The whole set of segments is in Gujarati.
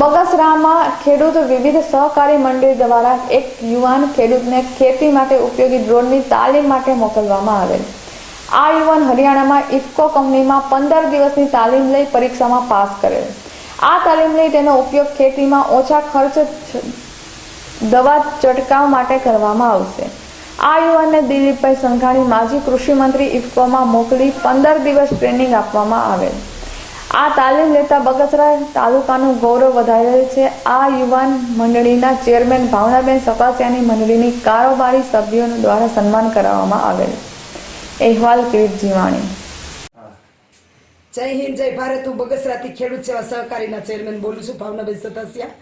બગસરામાં ખેડૂત વિવિધ સહકારી મંડળી દ્વારા એક યુવાન ખેડૂતને ખેતી માટે ઉપયોગી ડ્રોનની તાલીમ માટે મોકલવામાં આવેલ. આ યુવાન હરિયાણામાં ઇફકો કંપનીમાં પંદર દિવસની તાલીમ લઈ પરીક્ષામાં પાસ કરેલ. આ તાલીમ લઈ તેનો ઉપયોગ ખેતીમાં ઓછા ખર્ચ દવા છંટકાવ માટે કરવામાં આવશે. આ યુવાનને દિલીપભાઈ સંઘાણી, માજી કૃષિ મંત્રી ઇફકોમાં મોકલી પંદર દિવસ ટ્રેનિંગ આપવામાં આવેલ. આ તાલીમ લેતા બગસરા તાલુકાનું ગૌરવ વધારેલ છે. આ યુવાન મંડળીના ચેરમેન ભાવનાબેન સપાસિયાની મંડળીની કારોબારી સભ્યો દ્વારા સન્માન કરાવવામાં આવેલ. અહેવાલ કિરીટ જીવાણી. જય હિન્દ, જય ભારત. હું બગસરાથી ખેડૂત સેવા સહકારીના ચેરમેન બોલું છું ભાવનાબેન સતાસિયા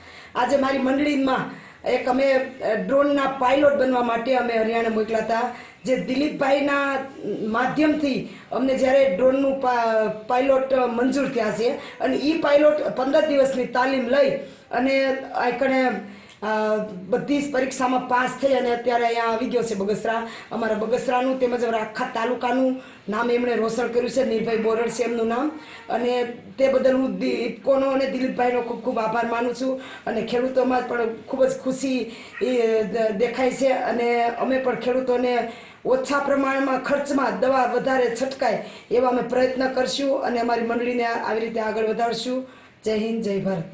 આજે મારી મંડળીમાં એક અમે ડ્રોનના પાયલોટ બનવા માટે અમે હરિયાણા મોકલા હતા. જે દિલીપભાઈના માધ્યમથી અમને જ્યારે ડ્રોનનું પાયલોટ મંજૂર થયા છે. અને એ પાયલોટ પંદર દિવસની તાલીમ લઈ અને આ કણે અ, બધી જ પરીક્ષામાં પાસ થઈ અને અત્યારે અહીંયા આવી ગયો છે બગસરા. અમારા બગસરાનું તેમજ અમારા આખા તાલુકાનું નામ એમણે રોશન કર્યું છે. નિર્ભય બોરડ છે એમનું નામ. અને તે બદલ હું દીપકોનો અને દિલીપભાઈનો ખૂબ ખૂબ આભાર માનું છું. અને ખેડૂતોમાં પણ ખૂબ જ ખુશી દેખાય છે. અને અમે પણ ખેડૂતોને ઓછા પ્રમાણમાં ખર્ચમાં દવા વધારે છટકાય એવા અમે પ્રયત્ન કરશું અને અમારી મંડળીને આવી રીતે આગળ વધારશું. જય હિન્દ, જય ભારત.